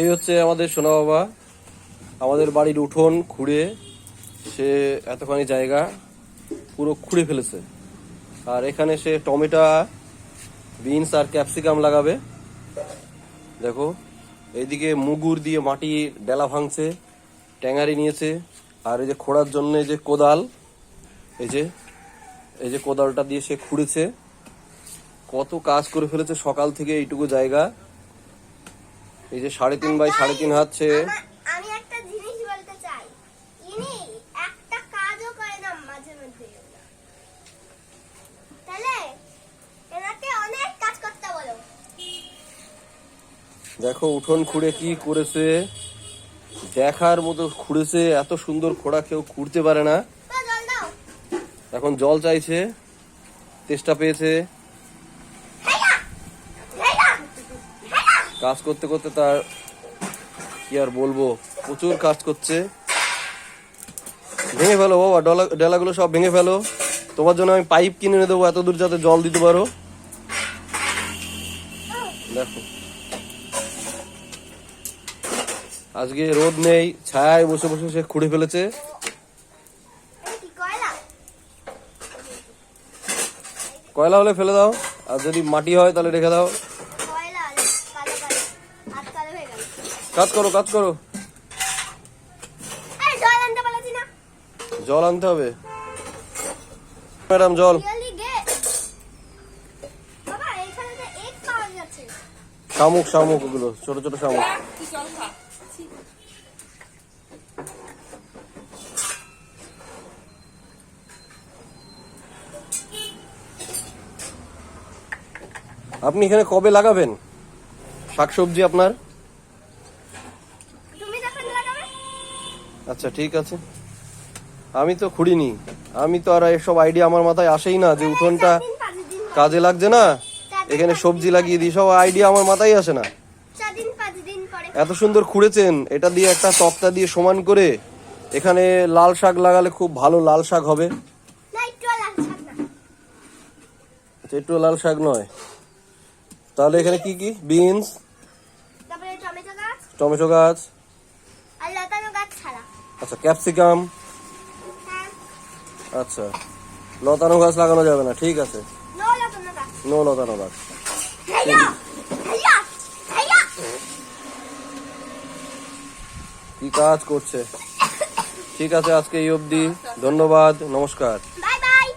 এই হচ্ছে আমাদের সোনা বাবা। আমাদের বাড়ির উঠোন, খুঁড়ে, সে এতখানি জায়গা, পুরো খুঁড়ে ফেলেছে। আর এখানে সে টমেটো, বিনস আর ক্যাপসিকাম লাগাবে। দেখো, এইদিকে মুগুর দিয়ে মাটি ডেলা ভাঙছে, ট্যাঙারি নিয়েছে, আর এই যে খোঁড়ার জন্য যে কোদাল, এই যে এই যে কোদালটা দিয়ে সে খুঁড়েছে কত কাজ করে ফেলেছে সকাল থেকে এইটুকু জায়গা। এই যে সাড়ে তিন বাই সাড়ে তিন হাত সে দেখো উঠোন খুঁড়ে কি করেছে? দেখার মতো খুঁড়েছে এত সুন্দর খোঁড়া কেউ খুঁড়তে পারে না। এখন জল চাইছে, তেষ্টা পেয়েছে। কাজ করতে করতে তার, কি আর বলব, প্রচুর কাজ করছে। ভেঙে ফেলো বাবা, ডলা ডেলাগুলো সব ভেঙে ফেলো। তোমার জন্য আমি পাইপ কিনে এনে দেবো, এত দূর যাতে জল দিতে পারো। দেখো। আজকে রোদ নেই, ছায়ায় বসে বসে সে খুঁড়ে ফেলেছে এটা কি কয়লা কয়লা হলে ফেলে দাও আর যদি মাটি হয় তাহলে রেখে দাও। কয়লা কালো কালো হাত কালো হয়ে গেল। কাজ করো কাজ করো। জল আনতে বলেছি না। জল আনতে হবে। ম্যাডাম জল। শামুক শামুক ওগুলো ছোট ছোট শামুক। আপনি এখানে কবে লাগাবেন? শাকসবজি আপনার? আচ্ছা ঠিক আছে। আমি তো খুঁড়িনি। আমি তো আর এসব আইডিয়া আমার মাথায় আসেই না যে উঠোনটা। কাজে লাগছে না। এখানে সবজি লাগিয়ে দিই সব আইডিয়া আমার মাথায় আসে না। এত সুন্দর খুঁড়েছেন এটা দিয়ে একটা তক্তা দিয়ে সমান করে। এখানে লাল শাক লাগালে খুব ভালো লাল শাক হবে। একটু আচ্ছা, একটু লাল শাক নয়। তাহলে এখানে কি কি? বিনস টমেটো গাছ। আচ্ছা ক্যাপসিকাম। হ্যাঁ। আচ্ছা লতানো গাছ লাগানো যাবে না ঠিক আছে। নো লতানো গাছ। কি কাজ করছে? ঠিক আছে আজকে এই অবধি ধন্যবাদ নমস্কার।